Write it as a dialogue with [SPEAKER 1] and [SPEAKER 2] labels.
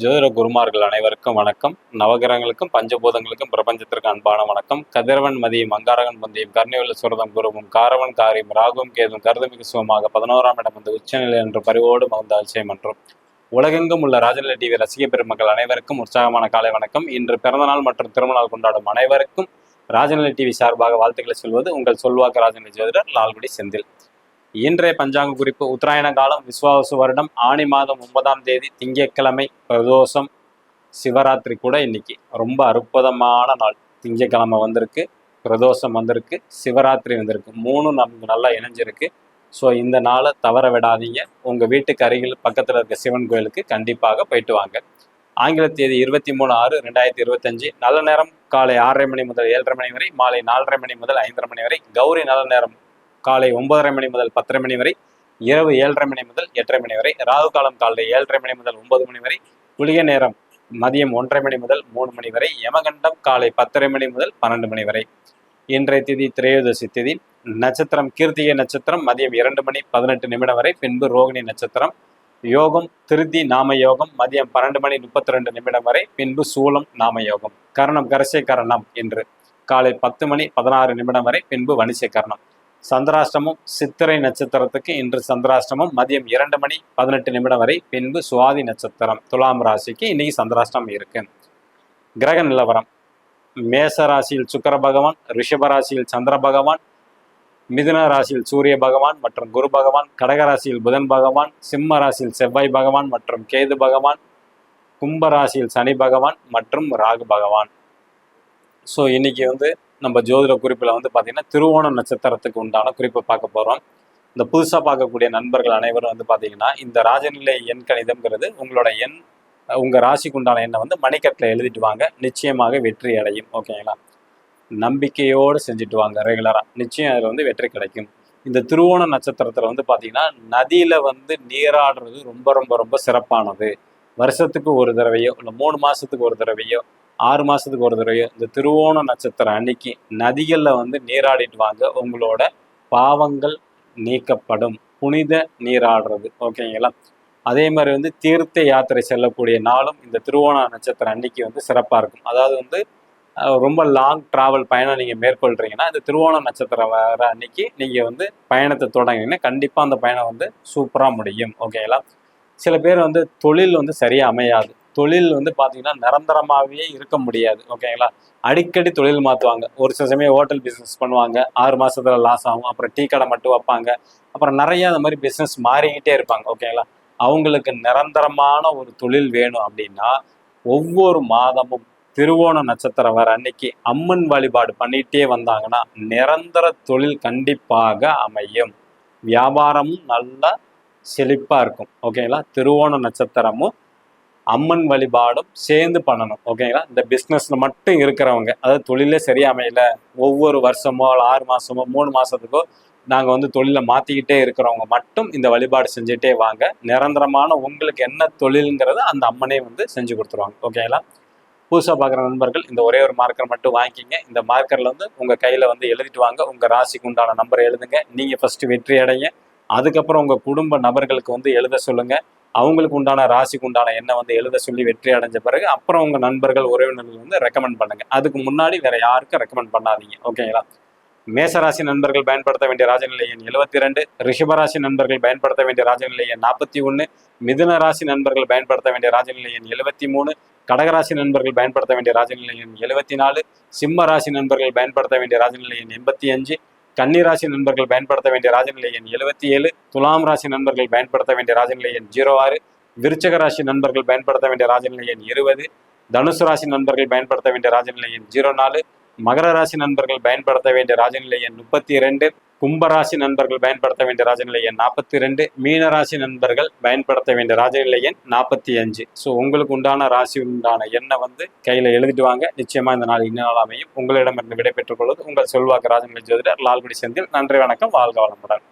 [SPEAKER 1] ஜோதிட குருமார்கள் அனைவருக்கும் வணக்கம். நவகிரகங்களுக்கும் பஞ்சபூதங்களுக்கும் பிரபஞ்சத்திற்கு அன்பான வணக்கம். கதிரவன் மதியம் அங்காரகன் பந்தியும் கர்ணிவல்ல சுரதம் குருவும் காரவன் காரியம் ராகும் கேதும் கருதுமிகு சுகமாக பதினோராம் இடம் வந்து உச்சநிலை என்று பரிவோடு மகிழ்ந்த அதிசயம் என்றும். உலகெங்கும் உள்ள ராஜநிலை டிவி ரசிக பெருமக்கள் அனைவருக்கும் உற்சாகமான காலை வணக்கம். இன்று பிறந்தநாள் மற்றும் திருமணநாள் கொண்டாடும் அனைவருக்கும் ராஜநிலை டிவி சார்பாக வாழ்த்துக்களை சொல்வது உங்கள் சொல்வாக்கு ராஜநிலை ஜோதிடர் லால்குடி செந்தில். இன்றைய பஞ்சாங்க குறிப்பு உத்தராயண காலம் விஸ்வாச வருடம் ஆணி மாதம் ஒன்பதாம் தேதி திங்கட்கிழமை பிரதோஷம் சிவராத்திரி கூட இன்னைக்கு. ரொம்ப அற்புதமான நாள். திங்கட்கிழமை வந்திருக்கு பிரதோஷம் வந்திருக்கு சிவராத்திரி வந்திருக்கு. மூணும் நமக்கு நல்லா இணைஞ்சிருக்கு. ஸோ இந்த நாளை தவற விடாதீங்க. உங்கள் வீட்டுக்கு அருகில் பக்கத்தில் இருக்க சிவன் கோயிலுக்கு கண்டிப்பாக போயிட்டு வாங்க. ஆங்கில தேதி இருபத்தி மூணு ஆறு ரெண்டாயிரத்தி இருபத்தஞ்சு. நல்ல நேரம் காலை ஆறரை மணி முதல் ஏழரை மணி வரை மாலை நாலரை மணி முதல் ஐந்தரை மணி வரை. கௌரி நல்ல நேரம். காலை ஒன்பதரை மணி முதல் பத்தரை மணி வரை இரவு ஏழரை மணி முதல் எட்டரை மணி வரை ராகு காலம் காலை ஏழரை மணி முதல் ஒன்பது மணி வரை புளிய நேரம் மதியம் ஒன்றரை மணி முதல் மூணு மணி வரை யமகண்டம் காலை பத்தரை மணி முதல் பன்னெண்டு மணி வரை. இன்றைய திதி திரையோதசி திதி. நட்சத்திரம் கீர்த்திகை நட்சத்திரம் மதியம் இரண்டு மணி பதினெட்டு நிமிடம் வரை பின்பு ரோகிணி நட்சத்திரம். யோகம் திருதி நாம யோகம் மதியம் பன்னெண்டு மணி முப்பத்தி ரெண்டு நிமிடம் வரை பின்பு சூலம் நாம யோகம். கரணம் கரசை கரணம் என்று காலை பத்து மணி பதினாறு நிமிடம் வரை பின்பு வணிசை கரணம் சந்திராஷ்டமம் சித்திரை நட்சத்திரத்துக்கு இன்று சந்திராஷ்டமம் மதியம் இரண்டு மணி பதினெட்டு நிமிடம் வரை பின்பு சுவாதி நட்சத்திரம் துலாம் ராசிக்கு இன்னைக்கு சந்திராஷ்டமம் இருக்கு. கிரக நிலவரம். மேச ராசியில் சுக்கர பகவான் ரிஷப ராசியில் சந்திர பகவான் மிதுன ராசியில் சூரிய பகவான் மற்றும் குரு பகவான் கடக ராசியில் புதன் பகவான் சிம்ம ராசியில் செவ்வாய் பகவான் மற்றும் கேது பகவான் கும்ப ராசியில் சனி பகவான் மற்றும் ராகு பகவான். ஸோ இன்னைக்கு வந்து நம்ம ஜோதிட குறிப்பில் வந்து பார்த்தீங்கன்னா திருவோண நட்சத்திரத்துக்கு உண்டான குறிப்பை பார்க்க போகிறோம் இந்த புதுசாக பார்க்கக்கூடிய நண்பர்கள் அனைவரும் வந்து பார்த்தீங்கன்னா இந்த ராஜநிலை எண் கணிதம்ங்கிறது உங்களோட எண் உங்கள் ராசிக்கு உண்டான எண்ணை வந்து மணிக்கட்டில் எழுதிட்டு வாங்க. நிச்சயமாக வெற்றி அடையும். ஓகேங்களா? நம்பிக்கையோடு செஞ்சுட்டு வாங்க ரெகுலராக நிச்சயம் அதில் வந்து வெற்றி கிடைக்கும். இந்த திருவோண நட்சத்திரத்தில் வந்து பார்த்தீங்கன்னா நதியில் வந்து நீராடுறது ரொம்ப ரொம்ப ரொம்ப சிறப்பானது. வருஷத்துக்கு ஒரு தடவையோ இல்லை மூணு மாதத்துக்கு ஒரு தடவையோ ஆறு மாதத்துக்கு ஒரு தடவையோ இந்த திருவோண நட்சத்திரம் அன்னைக்கு நதிகளில் வந்து நீராடிட்டு வாங்க உங்களோட பாவங்கள் நீக்கப்படும். புனித நீராடுறது. ஓகேங்களா? அதே மாதிரி வந்து தீர்த்த யாத்திரை செல்லக்கூடிய நாளும் இந்த திருவோண நட்சத்திரம் அன்னைக்கு வந்து சிறப்பாக இருக்கும். அதாவது வந்து ரொம்ப லாங் ட்ராவல் பயணம் நீங்கள் மேற்கொள்கிறீங்கன்னா இந்த திருவோண நட்சத்திரம் வர அன்னைக்கு நீங்கள் வந்து பயணத்தை தொடங்கினீங்கன்னா கண்டிப்பாக அந்த பயணம் வந்து சூப்பராக முடியும். ஓகேங்களா? சில பேர் வந்து தொழில் வந்து சரியாக அமையாது. தொழில் வந்து பார்த்தீங்கன்னா நிரந்தரமாகவே இருக்க முடியாது. ஓகேங்களா அடிக்கடி தொழில் மாற்றுவாங்க ஒரு சில சமயம் ஹோட்டல் பிஸ்னஸ் பண்ணுவாங்க. ஆறு மாதத்தில் லாஸ் ஆகும். அப்புறம் டீ கடை மட்டும் வைப்பாங்க. அப்புறம் நிறைய அந்த மாதிரி பிஸ்னஸ் மாறிக்கிட்டே இருப்பாங்க. ஓகேங்களா அவங்களுக்கு நிரந்தரமான ஒரு தொழில் வேணும் அப்படின்னா ஒவ்வொரு மாதமும் திருவோண நட்சத்திரம் வர அன்னைக்கு அம்மன் வழிபாடு பண்ணிகிட்டே வந்தாங்கன்னா நிரந்தர தொழில் கண்டிப்பாக அமையும். வியாபாரமும் நல்லா செழிப்பாக இருக்கும். ஓகேங்களா திருவோண நட்சத்திரமும் அம்மன் வழிபாடும் சேர்ந்து பண்ணணும். ஓகேங்களா இந்த பிஸ்னஸில் மட்டும் இருக்கிறவங்க அதாவது தொழிலே சரியா அமையல ஒவ்வொரு வருஷமோ இல்ல ஆறு மாதமோ மூணு மாதத்துக்கோ நாங்கள் வந்து தொழிலை மாற்றிக்கிட்டே இருக்கிறவங்க மட்டும் இந்த வழிபாடு செஞ்சுட்டே வாங்க. நிரந்தரமான உங்களுக்கு என்ன தொழிலுங்கிறத அந்த அம்மனே வந்து செஞ்சு கொடுத்துருவாங்க. ஓகேங்களா புதுசாக பார்க்குற நண்பர்கள் இந்த ஒரே ஒரு மார்க்கர் மட்டும் வாங்கிக்கிங்க. இந்த மார்க்கரில் வந்து உங்கள் கையில் வந்து எழுதிட்டு வாங்க. உங்கள் ராசிக்கு உண்டான நம்பரை எழுதுங்க. நீங்கள் ஃபஸ்ட்டு வெற்றி அடைங்க. அதுக்கப்புறம் உங்கள் குடும்ப நபர்களுக்கு வந்து எழுத சொல்லுங்கள் அவங்களுக்கு உண்டான ராசிக்கு உண்டான எண்ணெய் வந்து எழுத சொல்லி வெற்றி அடைஞ்ச பிறகு அப்புறம் உங்கள் நண்பர்கள் உறவினர்கள் வந்து ரெக்கமெண்ட் பண்ணுங்க. அதுக்கு முன்னாடி வேற யாருக்கும் ரெக்கமெண்ட் பண்ணாதீங்க. ஓகேங்களா மேசராசி நண்பர்கள் பயன்படுத்த வேண்டிய ராஜநிலை எண் எழுபத்தி ரெண்டு ரிஷபராசி நண்பர்கள் பயன்படுத்த வேண்டிய ராஜநிலை எண் நாற்பத்தி ஒன்று மிதுன ராசி நண்பர்கள் பயன்படுத்த வேண்டிய ராஜநிலை எண் எழுபத்தி மூணு. கடகராசி நண்பர்கள் பயன்படுத்த வேண்டிய ராஜநிலை எண் எழுபத்தி நாலு. சிம்ம ராசி நண்பர்கள் பயன்படுத்த வேண்டிய ராஜநிலை எண் எண்பத்தி அஞ்சு. கன்னிராசி நண்பர்கள் பயன்படுத்த வேண்டிய ராஜநிலை எண் எழுபத்தி ஏழு துலாம் ராசி நண்பர்கள் பயன்படுத்த வேண்டிய ராஜநிலை எண் ஜீரோ ஆறு விருச்சக ராசி நண்பர்கள் பயன்படுத்த வேண்டிய ராஜநிலை எண் இருபது தனுசு ராசி நண்பர்கள் பயன்படுத்த வேண்டிய ராஜநிலை எண் ஜீரோ நாலு மகர ராசி நண்பர்கள் பயன்படுத்த வேண்டிய ராஜநிலை எண் முப்பத்தி இரண்டு கும்பராசி நண்பர்கள் பயன்படுத்த வேண்டிய ராஜநிலை எண் நாற்பத்தி ரெண்டு மீனராசி நண்பர்கள் பயன்படுத்த வேண்டிய ராஜநிலை எண் நாற்பத்தி அஞ்சு ஸோ உங்களுக்கு உண்டான ராசி உண்டான எண்ணை வந்து கையில் எழுதிட்டு வாங்க. நிச்சயமாக இந்த நாள் இன்ன நாள் அமையும். உங்களிடமிருந்து விடைபெற்றுக் கொள்வது உங்கள் செல்வாக்கு ராஜநிலை ஜோதிடர் லால்குடி செந்தில். நன்றி வணக்கம். வாழ்க வளமுடன்.